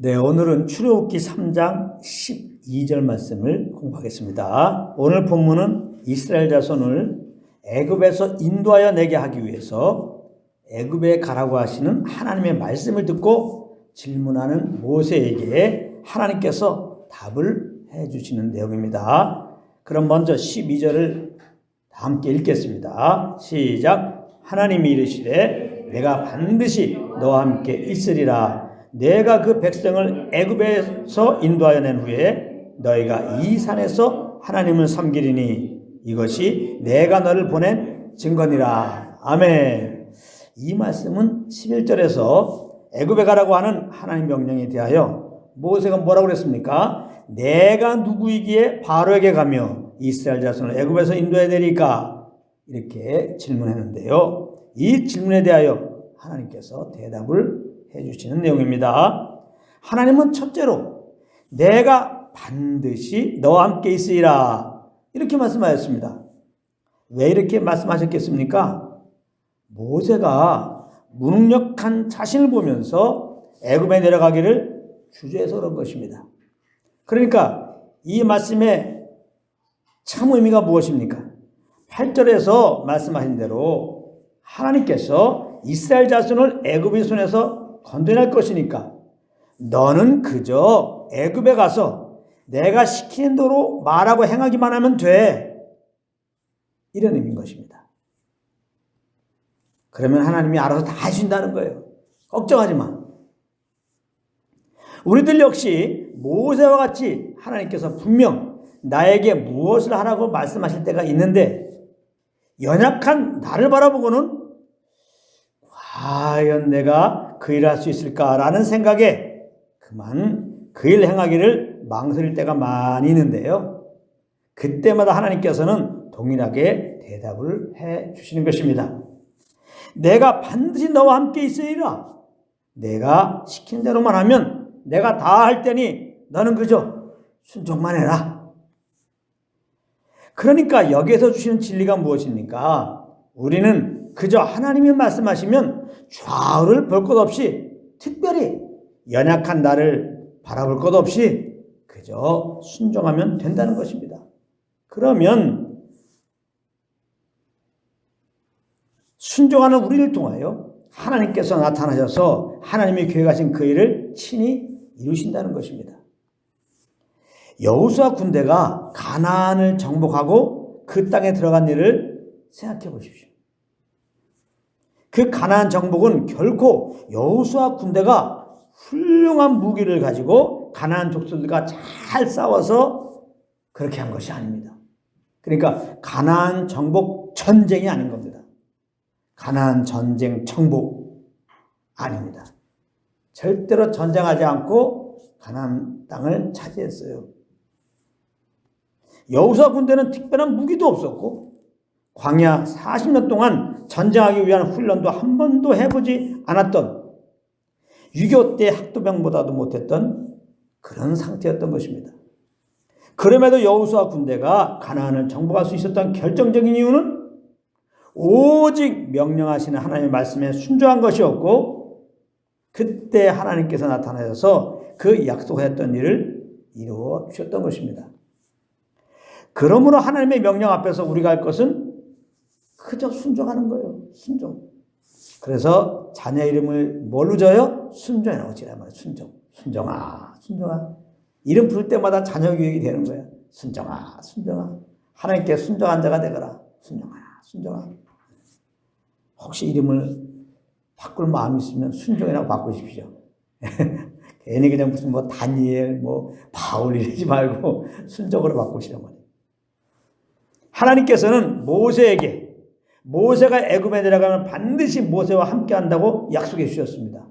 네, 오늘은 출애굽기 3장 12절 말씀을 공부하겠습니다. 오늘 본문은 이스라엘 자손을 애굽에서 인도하여 내게 하기 위해서 애굽에 가라고 하시는 하나님의 말씀을 듣고 질문하는 모세에게 하나님께서 답을 해 주시는 내용입니다. 그럼 먼저 12절을 함께 읽겠습니다. 시작. 하나님이 이르시되 내가 반드시 너와 함께 있으리라. 내가 그 백성을 애굽에서 인도하여 낸 후에 너희가 이 산에서 하나님을 섬기리니 이것이 내가 너를 보낸 증거니라. 아멘. 이 말씀은 11절에서 애굽에 가라고 하는 하나님 명령에 대하여 모세가 뭐라고 그랬습니까? 내가 누구이기에 바로에게 가며 이스라엘 자손을 애굽에서 인도해야 되니까 이렇게 질문했는데요. 이 질문에 대하여 하나님께서 대답을 해주시는 내용입니다. 하나님은 첫째로 내가 반드시 너와 함께 있으리라 이렇게 말씀하셨습니다. 왜 이렇게 말씀하셨겠습니까? 모세가 무능력한 자신을 보면서 애굽에 내려가기를 주저해서 그런 것입니다. 그러니까 이 말씀의 참 의미가 무엇입니까? 8절에서 말씀하신 대로 하나님께서 이스라엘 자손을 애굽의 손에서 건져낼 것이니까 너는 그저 애굽에 가서 내가 시키는 대로 말하고 행하기만 하면 돼. 이런 의미인 것입니다. 그러면 하나님이 알아서 다 해준다는 거예요. 걱정하지 마. 우리들 역시 모세와 같이 하나님께서 분명 나에게 무엇을 하라고 말씀하실 때가 있는데 연약한 나를 바라보고는 과연 내가 그 일을 할 수 있을까라는 생각에 그만 그 일 행하기를 망설일 때가 많이 있는데요. 그때마다 하나님께서는 동일하게 대답을 해 주시는 것입니다. 내가 반드시 너와 함께 있으리라. 내가 시킨 대로만 하면 내가 다 할 테니 너는 그저 순종만 해라. 그러니까 여기에서 주시는 진리가 무엇입니까? 우리는 그저 하나님이 말씀하시면 좌우를 볼 것 없이 특별히 연약한 나를 바라볼 것 없이 그저 순종하면 된다는 것입니다. 그러면 순종하는 우리를 통하여 하나님께서 나타나셔서 하나님이 계획하신 그 일을 친히 이루신다는 것입니다. 여호수아 군대가 가나안을 정복하고 그 땅에 들어간 일을 생각해 보십시오. 그 가나안 정복은 결코 여호수아 군대가 훌륭한 무기를 가지고 가나안 족속들과 잘 싸워서 그렇게 한 것이 아닙니다. 그러니까 가나안 정복 전쟁이 아닌 겁니다. 가나안 전쟁 정복 아닙니다. 절대로 전쟁하지 않고 가나안 땅을 차지했어요. 여호수아 군대는 특별한 무기도 없었고 광야 40년 동안 전쟁하기 위한 훈련도 한 번도 해보지 않았던 6.25때 학도병보다도 못했던 그런 상태였던 것입니다. 그럼에도 여호수아 군대가 가나안을 정복할 수 있었던 결정적인 이유는 오직 명령하시는 하나님의 말씀에 순종한 것이었고 그때 하나님께서 나타나셔서 그 약속하였던 일을 이루어 주셨던 것입니다. 그러므로 하나님의 명령 앞에서 우리가 할 것은 그저 순종하는 거예요. 순종. 그래서 자녀 이름을 뭘로 져요? 순종이라고 지라 말이에요. 순종. 순종아, 순종아. 이름 부를 때마다 자녀 교육이 되는 거예요. 순종아, 순종아. 하나님께 순종한 자가 되거라. 순종아, 순종아. 혹시 이름을 바꿀 마음이 있으면 순종이라고 바꾸십시오. 괜히 그냥 무슨 뭐 다니엘, 뭐 바울 이러지 말고 순종으로 바꾸시란 말이에요. 하나님께서는 모세에게 모세가 애굽에 내려가면 반드시 모세와 함께 한다고 약속해 주셨습니다.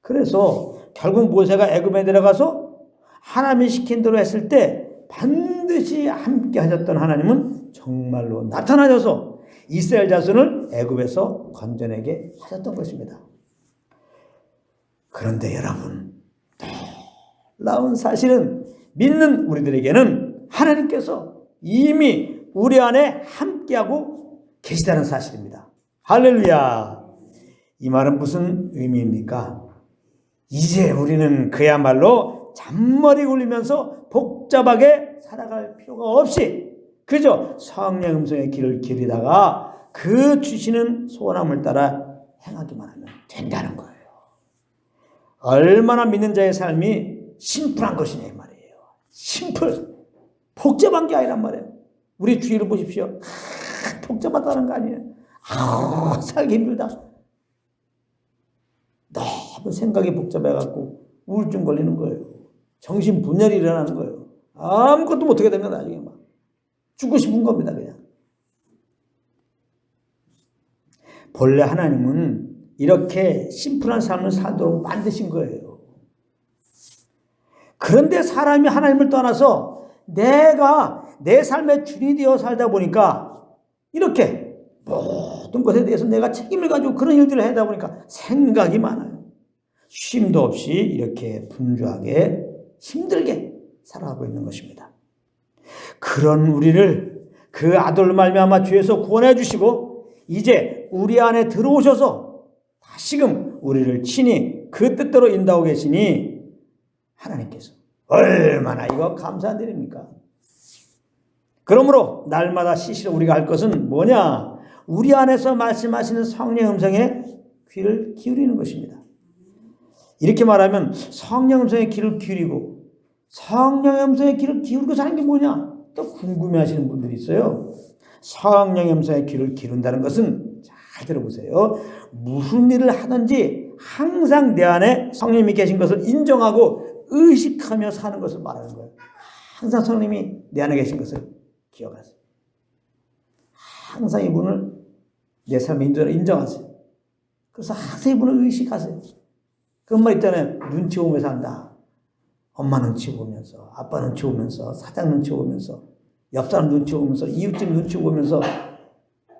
그래서 결국 모세가 애굽에 내려가서 하나님이 시킨 대로 했을 때 반드시 함께 하셨던 하나님은 정말로 나타나셔서 이스라엘 자손을 애굽에서 건져내게 하셨던 것입니다. 그런데 여러분, 놀라운 사실은 믿는 우리들에게는 하나님께서 이미 우리 안에 함께하고 계시다는 사실입니다. 할렐루야. 이 말은 무슨 의미입니까? 이제 우리는 그야말로 잔머리 굴리면서 복잡하게 살아갈 필요가 없이 그저 성령 음성의 길을 기리다가 그 주시는 소원함을 따라 행하기만 하면 된다는 거예요. 얼마나 믿는 자의 삶이 심플한 것이냐 이 말이에요. 심플. 복잡한 게 아니란 말이에요. 우리 주위를 보십시오. 아, 복잡하다는 거 아니에요. 아, 살기 힘들다. 너무 생각이 복잡해갖고 우울증 걸리는 거예요. 정신 분열이 일어나는 거예요. 아무것도 못하게 되면 나중에 막 죽고 싶은 겁니다, 그냥. 본래 하나님은 이렇게 심플한 삶을 살도록 만드신 거예요. 그런데 사람이 하나님을 떠나서 내가 내 삶의 주인이 되어 살다 보니까 이렇게 모든 것에 대해서 내가 책임을 가지고 그런 일들을 하다 보니까 생각이 많아요. 쉼도 없이 이렇게 분주하게 힘들게 살아가고 있는 것입니다. 그런 우리를 그 아들로 말미암아 죄에서 구원해 주시고 이제 우리 안에 들어오셔서 다시금 우리를 친히 그 뜻대로 인도하고 계시니 하나님께서 얼마나 이거 감사한 일입니까? 그러므로 날마다 시시로 우리가 할 것은 뭐냐? 우리 안에서 말씀하시는 성령 음성에 귀를 기울이는 것입니다. 이렇게 말하면 성령 음성에 귀를 기울이고 성령 음성에 귀를 기울이고 사는 게 뭐냐? 또 궁금해 하시는 분들이 있어요. 성령 음성에 귀를 기른다는 것은 잘 들어보세요. 무슨 일을 하든지 항상 내 안에 성령님이 계신 것을 인정하고 의식하며 사는 것을 말하는 거예요. 항상 성령님이 내 안에 계신 것을 기억하세요. 항상 이분을 내 삶의 인도로 인정하세요. 그래서 항상 이분을 의식하세요. 그런 말 있잖아요. 눈치 보면서 산다. 엄마 눈치 보면서, 아빠 눈치 보면서, 사장 눈치 보면서, 옆 사람 눈치 보면서, 이웃집 눈치 보면서,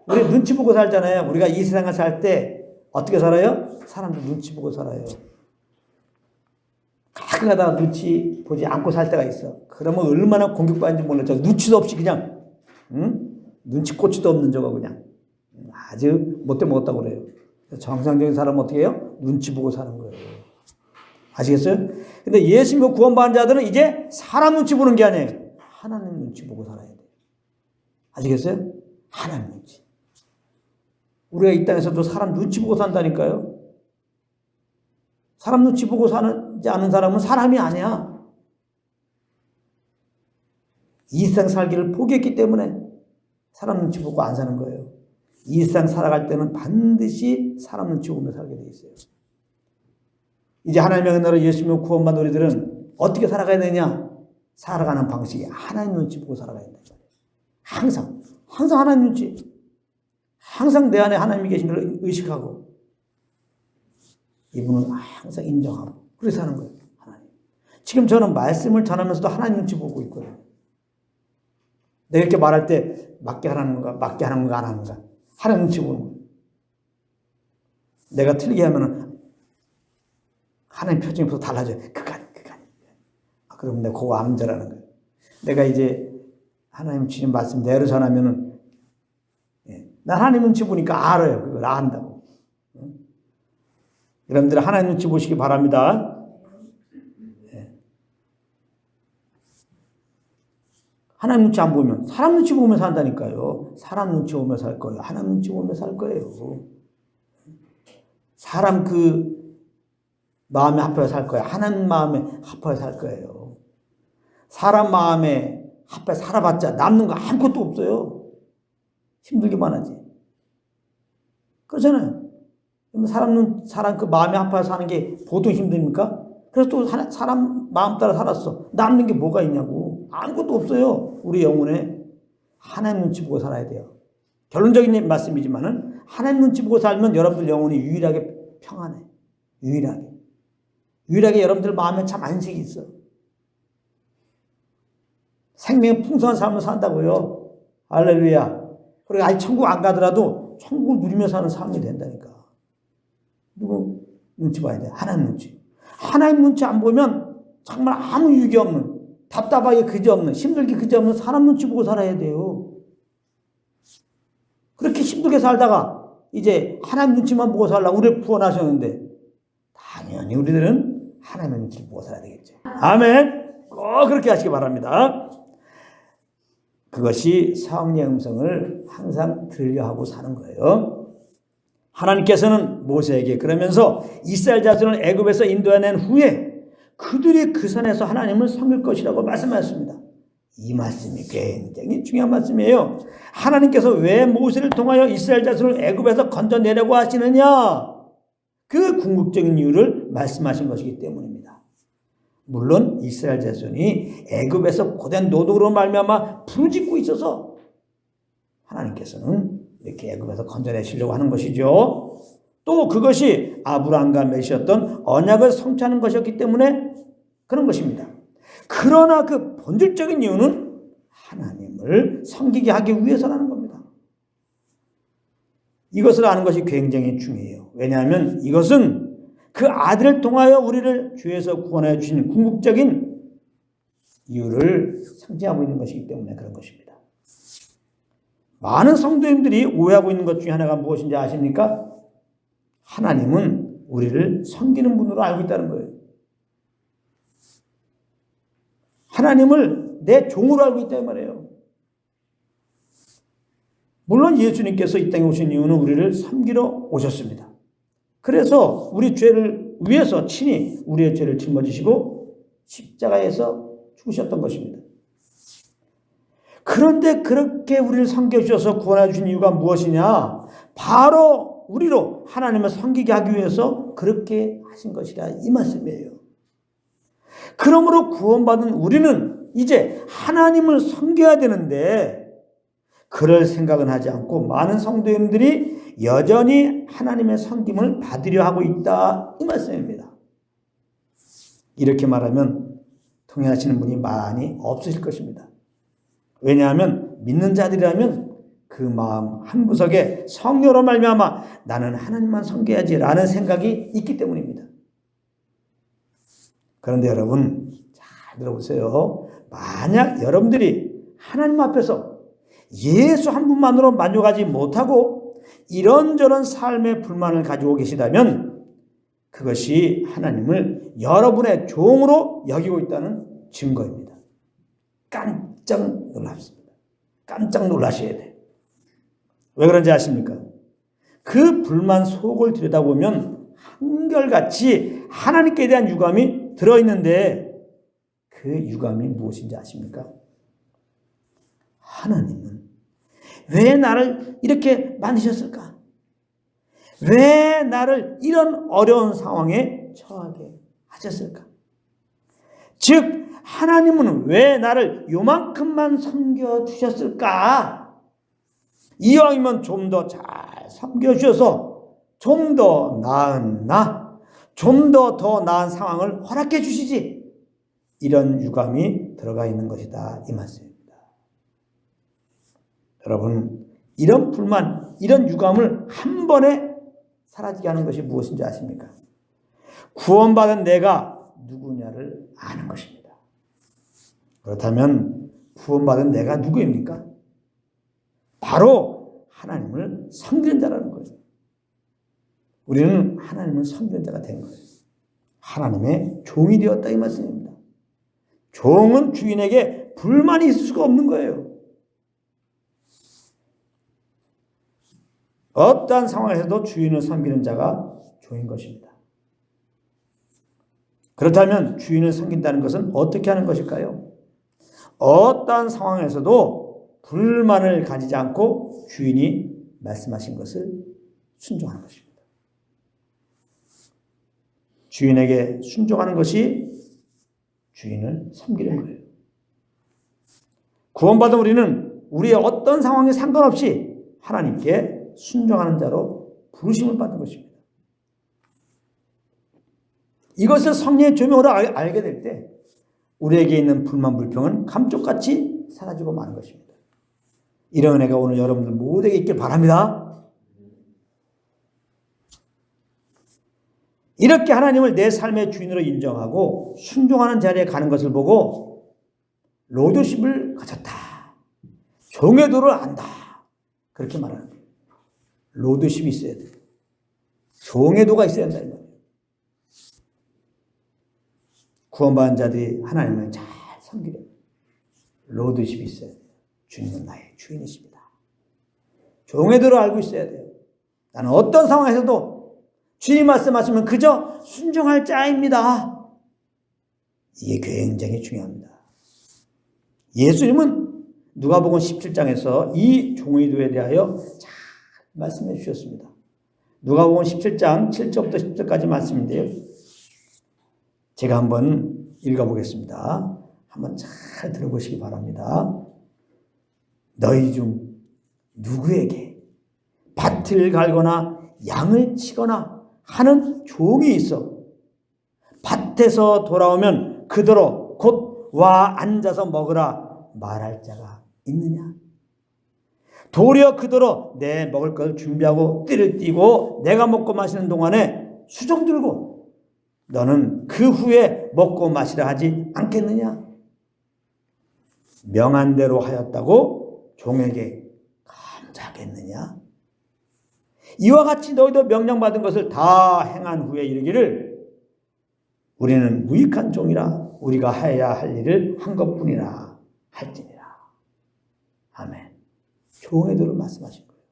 우리 눈치 보고 살잖아요. 우리가 이 세상을 살 때 어떻게 살아요? 사람들 눈치 보고 살아요. 가다가 눈치 보지 않고 살 때가 있어. 그러면 얼마나 공격받는지 몰라. 저 눈치도 없이 그냥, 응? 눈치 꼬치도 없는 저거 그냥. 아주 못돼 먹었다고 그래요. 정상적인 사람은 어떻게 해요? 눈치 보고 사는 거예요. 아시겠어요? 근데 예수 믿고 구원받은 자들은 이제 사람 눈치 보는 게 아니에요. 하나님 눈치 보고 살아야 돼요. 아시겠어요? 하나님 눈치. 우리가 이 땅에서도 사람 눈치 보고 산다니까요. 사람 눈치 보고 사 지 않은 사람은 사람이 아니야. 이 세상 살기를 포기했기 때문에 사람 눈치 보고 안 사는 거예요. 이 세상 살아갈 때는 반드시 사람 눈치 보며 살게 돼 있어요. 이제 하나님의 은혜로 예수님을 구원받은 우리들은 어떻게 살아가야 되냐? 살아가는 방식이 하나님 눈치 보고 살아가야 된다. 항상, 항상 하나님 눈치. 항상 내 안에 하나님이 계신 걸 의식하고 이분은 항상 인정하고 그렇게 사는 거예요. 하나님. 지금 저는 말씀을 전하면서도 하나님 눈치 보고 있거든요. 내가 이렇게 말할 때 맞게 하는 건가, 맞게 하는 건가, 안 하는 건가. 하나님 눈치 보는 거예요. 내가 틀리게 하면은 하나님 표정이 벌써 달라져요. 그간, 그간. 아, 그럼 내가 그거 안 잘하는 거예요. 내가 이제 하나님 주신 말씀 대로 전하면은 예, 난 하나님 눈치 보니까 알아요. 그걸 안다고. 응? 여러분들 하나님 눈치 보시기 바랍니다. 예. 하나님 눈치 안 보면 사람 눈치 보며 산다니까요. 사람 눈치 보며 살 거예요. 하나님 눈치 보며 살 거예요. 사람 그 마음에 합하여 살 거예요. 하나님 마음에 합하여 살 거예요. 사람 마음에 합하여 살아봤자 남는 거 아무것도 없어요. 힘들기만 하지. 그렇잖아요. 사람 눈, 사람 그 마음에 합하여 사는 게 보통 힘듭니까? 그래서 또 사람 마음 따라 살았어. 남는 게 뭐가 있냐고. 아무것도 없어요. 우리 영혼에. 하나님 눈치 보고 살아야 돼요. 결론적인 말씀이지만은 하나님 눈치 보고 살면 여러분들 영혼이 유일하게 평안해. 유일하게. 유일하게 여러분들 마음에 참 안식이 있어. 생명의 풍성한 삶을 산다고요. 할렐루야. 그리고 아직 천국 안 가더라도 천국을 누리며 사는 삶이 된다니까. 누구 눈치 봐야 돼? 하나님 눈치. 하나님 눈치 안 보면 정말 아무 유익이 없는, 답답하게 그지없는, 힘들게 그지없는 사람 눈치 보고 살아야 돼요. 그렇게 힘들게 살다가 이제 하나님 눈치만 보고 살라 우리를 구원하셨는데 당연히 우리들은 하나님의 눈치를 보고 살아야 되겠죠. 아멘. 꼭 그렇게 하시기 바랍니다. 그것이 성령의 음성을 항상 들려 하고 사는 거예요. 하나님께서는 모세에게 그러면서 이스라엘 자손을 애굽에서 인도해낸 후에 그들이 그 산에서 하나님을 섬길 것이라고 말씀하셨습니다. 이 말씀이 굉장히 중요한 말씀이에요. 하나님께서 왜 모세를 통하여 이스라엘 자손을 애굽에서 건져내려고 하시느냐? 그 궁극적인 이유를 말씀하신 것이기 때문입니다. 물론 이스라엘 자손이 애굽에서 고된 노동으로 말미암아 부르짖고 있어서 하나님께서는 이렇게 애굽에서 건져내시려고 하는 것이죠. 또 그것이 아브라함과 맺으셨던 언약을 성취하는 것이었기 때문에 그런 것입니다. 그러나 그 본질적인 이유는 하나님을 섬기게 하기 위해서라는 겁니다. 이것을 아는 것이 굉장히 중요해요. 왜냐하면 이것은 그 아들을 통하여 우리를 죄에서 구원하여 주신 궁극적인 이유를 상징하고 있는 것이기 때문에 그런 것입니다. 많은 성도님들이 오해하고 있는 것 중에 하나가 무엇인지 아십니까? 하나님은 우리를 섬기는 분으로 알고 있다는 거예요. 하나님을 내 종으로 알고 있단 말이에요. 물론 예수님께서 이 땅에 오신 이유는 우리를 섬기러 오셨습니다. 그래서 우리 죄를 위해서 친히 우리의 죄를 짊어지시고 십자가에서 죽으셨던 것입니다. 그런데 그렇게 우리를 섬겨주셔서 구원해 주신 이유가 무엇이냐? 바로 우리로 하나님을 섬기게 하기 위해서 그렇게 하신 것이라 이 말씀이에요. 그러므로 구원받은 우리는 이제 하나님을 섬겨야 되는데 그럴 생각은 하지 않고 많은 성도님들이 여전히 하나님의 섬김을 받으려 하고 있다 이 말씀입니다. 이렇게 말하면 통행하시는 분이 많이 없으실 것입니다. 왜냐하면 믿는 자들이라면 그 마음 한 구석에 성녀로 말미암아 나는 하나님만 섬겨야지라는 생각이 있기 때문입니다. 그런데 여러분 잘 들어보세요. 만약 여러분들이 하나님 앞에서 예수 한 분만으로 만족하지 못하고 이런저런 삶의 불만을 가지고 계시다면 그것이 하나님을 여러분의 종으로 여기고 있다는 증거입니다. 깜 짝 놀랍습니다. 깜짝 놀라셔야 돼요. 왜 그런지 아십니까? 그 불만 속을 들여다보면 한결같이 하나님께 대한 유감이 들어있는데 그 유감이 무엇인지 아십니까? 하나님은 왜 나를 이렇게 만드셨을까? 왜 나를 이런 어려운 상황에 처하게 하셨을까? 즉, 하나님은 왜 나를 요만큼만 섬겨 주셨을까? 이왕이면 좀 더 잘 섬겨 주셔서 좀 더 나은 나, 좀 더 더 나은 상황을 허락해 주시지. 이런 유감이 들어가 있는 것이다. 이 말씀입니다. 여러분, 이런 불만, 이런 유감을 한 번에 사라지게 하는 것이 무엇인지 아십니까? 구원받은 내가 누구냐를 아는 것입니다. 그렇다면 구원받은 내가 누구입니까? 바로 하나님을 섬기는 자라는 거예요. 우리는 하나님을 섬기는 자가 된 거예요. 하나님의 종이 되었다 이 말씀입니다. 종은 주인에게 불만이 있을 수가 없는 거예요. 어떠한 상황에서도 주인을 섬기는 자가 종인 것입니다. 그렇다면 주인을 섬긴다는 것은 어떻게 하는 것일까요? 어떠한 상황에서도 불만을 가지지 않고 주인이 말씀하신 것을 순종하는 것입니다. 주인에게 순종하는 것이 주인을 섬기는 거예요. 구원받은 우리는 우리의 어떤 상황에 상관없이 하나님께 순종하는 자로 부르심을 받는 것입니다. 이것을 성령의 조명으로 알 게 될 때 우리에게 있는 불만 불평은 감쪽같이 사라지고 마는 것입니다. 이런 은혜가 오늘 여러분들 모두에게 있길 바랍니다. 이렇게 하나님을 내 삶의 주인으로 인정하고 순종하는 자리에 가는 것을 보고 로드십을 가졌다. 종의 도를 안다. 그렇게 말하는 거예요. 로드십이 있어야 돼. 종의 도가 있어야 한다. 구원받은 자들이 하나님을 잘 섬기려 로드십이 있어야 돼요. 주님은 나의 주인이십니다. 종애대로 알고 있어야 돼요. 나는 어떤 상황에서도 주님 말씀하시면 그저 순종할 자입니다. 이게 굉장히 중요합니다. 예수님은 누가복음 17장에서 이 종의도에 대하여 잘 말씀해 주셨습니다. 누가복음 17장 7절부터 10절까지 말씀인데요. 제가 한번 읽어보겠습니다. 한번 잘 들어보시기 바랍니다. 너희 중 누구에게 밭을 갈거나 양을 치거나 하는 종이 있어 밭에서 돌아오면 그대로 곧 와 앉아서 먹으라 말할 자가 있느냐? 도리어 그대로 내 먹을 걸 준비하고 띠를 띠고 내가 먹고 마시는 동안에 수정 들고 너는 그 후에 먹고 마시라 하지 않겠느냐? 명한 대로 하였다고 종에게 감사하겠느냐? 이와 같이 너희도 명령받은 것을 다 행한 후에 이르기를 우리는 무익한 종이라 우리가 해야 할 일을 한 것뿐이라 할지니라. 아멘. 종의 도를 말씀하신 거예요.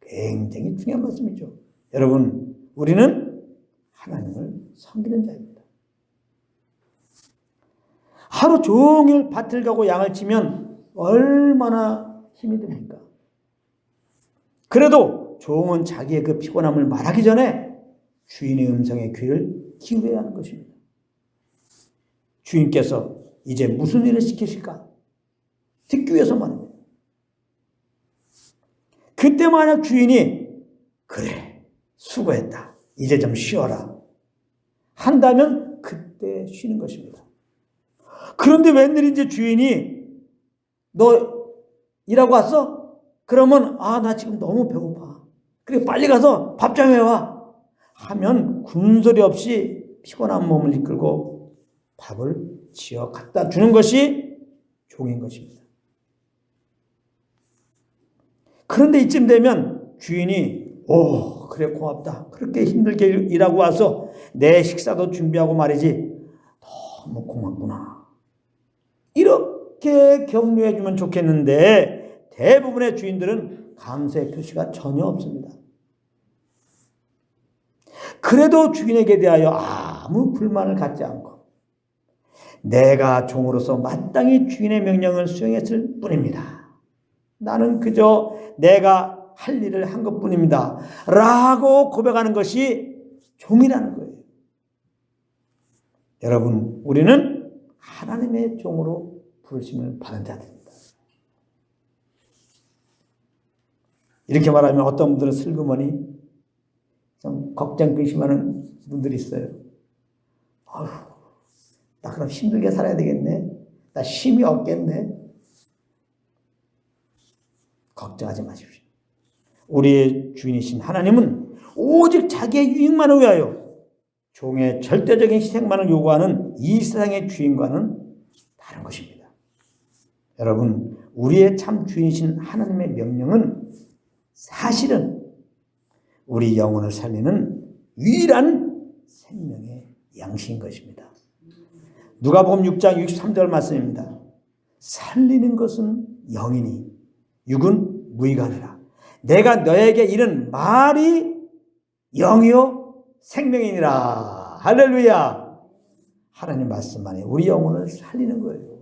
굉장히 중요한 말씀이죠. 여러분, 우리는 하나님을 섬기는 자입니다. 하루 종일 밭을 가고 양을 치면 얼마나 힘이 듭니까? 그래도 종은 자기의 그 피곤함을 말하기 전에 주인의 음성에 귀를 기울여야 하는 것입니다. 주인께서 이제 무슨 일을 시키실까? 듣기 위해서 말입니다. 그때 만약 주인이 그래 수고했다 이제 좀 쉬어라 한다면 그때 쉬는 것입니다. 그런데 웬일인지 주인이 너 일하고 왔어? 그러면 아 나 지금 너무 배고파. 그래 빨리 가서 밥좀 해와 하면 군소리 없이 피곤한 몸을 이끌고 밥을 지어 갖다 주는 것이 종인 것입니다. 그런데 이쯤 되면 주인이 오 그래 고맙다 그렇게 힘들게 일하고 와서 내 식사도 준비하고 말이지 너무 고맙구나 이렇게 격려해 주면 좋겠는데 대부분의 주인들은 감사의 표시가 전혀 없습니다. 그래도 주인에게 대하여 아무 불만을 갖지 않고 내가 종으로서 마땅히 주인의 명령을 수행했을 뿐입니다. 나는 그저 내가 할 일을 한 것 뿐입니다. 라고 고백하는 것이 종이라는 거예요. 여러분, 우리는 하나님의 종으로 부르심을 받은 자들입니다. 이렇게 말하면 어떤 분들은 슬그머니 좀 걱정 근심하는 분들이 있어요. 아휴, 나 그럼 힘들게 살아야 되겠네. 나 힘이 없겠네. 걱정하지 마십시오. 우리의 주인이신 하나님은 오직 자기의 유익만을 위하여 종의 절대적인 희생만을 요구하는 이 세상의 주인과는 다른 것입니다. 여러분, 우리의 참 주인이신 하나님의 명령은 사실은 우리 영혼을 살리는 유일한 생명의 양식인 것입니다. 누가복음 6장 63절 말씀입니다. 살리는 것은 영이니 육은 무의가니라. 내가 너에게 이른 말이 영이요 생명이니라. 할렐루야. 하나님 말씀만이 우리 영혼을 살리는 거예요.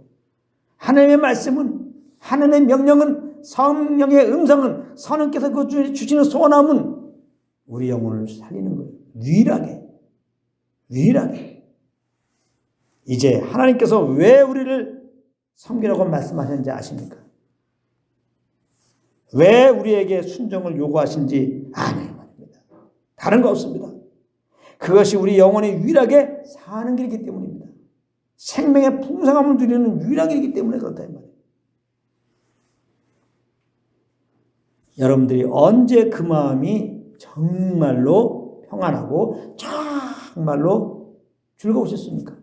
하나님의 말씀은 하나님의 명령은 성령의 음성은 선언께서 그 주시는 소원함은 우리 영혼을 살리는 거예요. 유일하게. 유일하게. 이제 하나님께서 왜 우리를 섬기라고 말씀하셨는지 아십니까? 왜 우리에게 순종을 요구하신지 아는 말입니다. 다른 거 없습니다. 그것이 우리 영혼이 유일하게 사는 길이기 때문입니다. 생명의 풍성함을 누리는 유일한 길이기 때문에 그렇다 이 말이에요. 여러분들이 언제 그 마음이 정말로 평안하고 정말로 즐거우셨습니까?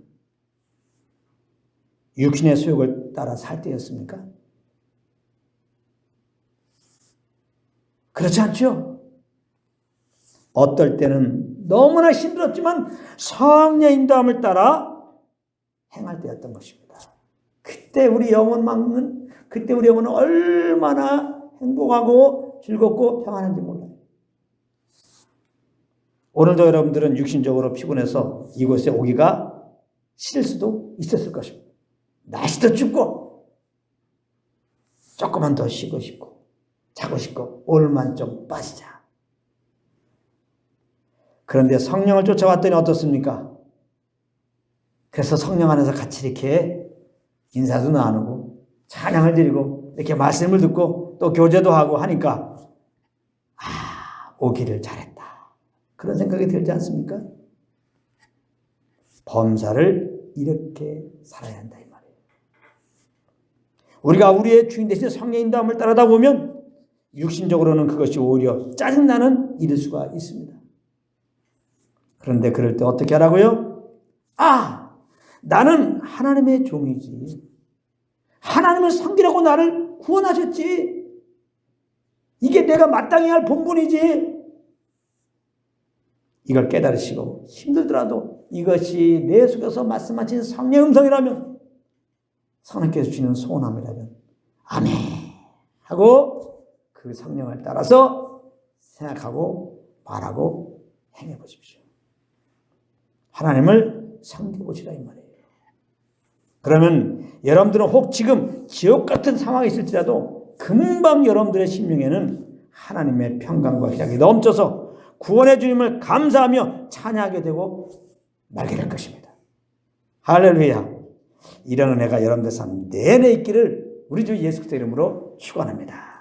육신의 소욕을 따라 살 때였습니까? 그렇지 않죠? 어떨 때는 너무나 힘들었지만 성령 인도함을 따라 행할 때였던 것입니다. 그때 우리 영혼만은 그때 우리 영혼은 얼마나 행복하고 즐겁고 평안한지 몰라요. 오늘도 여러분들은 육신적으로 피곤해서 이곳에 오기가 싫을 수도 있었을 것입니다. 날씨도 춥고 조금만 더 쉬고 싶고 자고 싶고 오늘만 좀 빠지자. 그런데 성령을 쫓아왔더니 어떻습니까? 그래서 성령 안에서 같이 이렇게 인사도 나누고 찬양을 드리고 이렇게 말씀을 듣고 또 교제도 하고 하니까 아 오기를 잘했다 그런 생각이 들지 않습니까? 범사를 이렇게 살아야 한다 이 말이에요. 우리가 우리의 주인 대신 성령인 다음을 따르다 보면 육신적으로는 그것이 오히려 짜증나는 일일 수가 있습니다. 그런데 그럴 때 어떻게 하라고요? 아, 나는 하나님의 종이지. 하나님을 섬기라고 나를 구원하셨지. 이게 내가 마땅히 할 본분이지. 이걸 깨달으시고 힘들더라도 이것이 내 속에서 말씀하신 성령의 음성이라면 성령께서 주시는 소원함이라면 아멘 하고 그 성령을 따라서 생각하고 말하고 행해 보십시오. 하나님을 섬겨 보시라 이 말이에요. 그러면 여러분들은 혹 지금 지옥 같은 상황이 있을지라도 금방 여러분들의 심령에는 하나님의 평강과 희락이 넘쳐서 구원의 주님을 감사하며 찬양하게 되고 말게 될 것입니다. 할렐루야. 이런 은혜가 여러분들 삶 내내 있기를 우리 주 예수 그리스도 이름으로 축원합니다.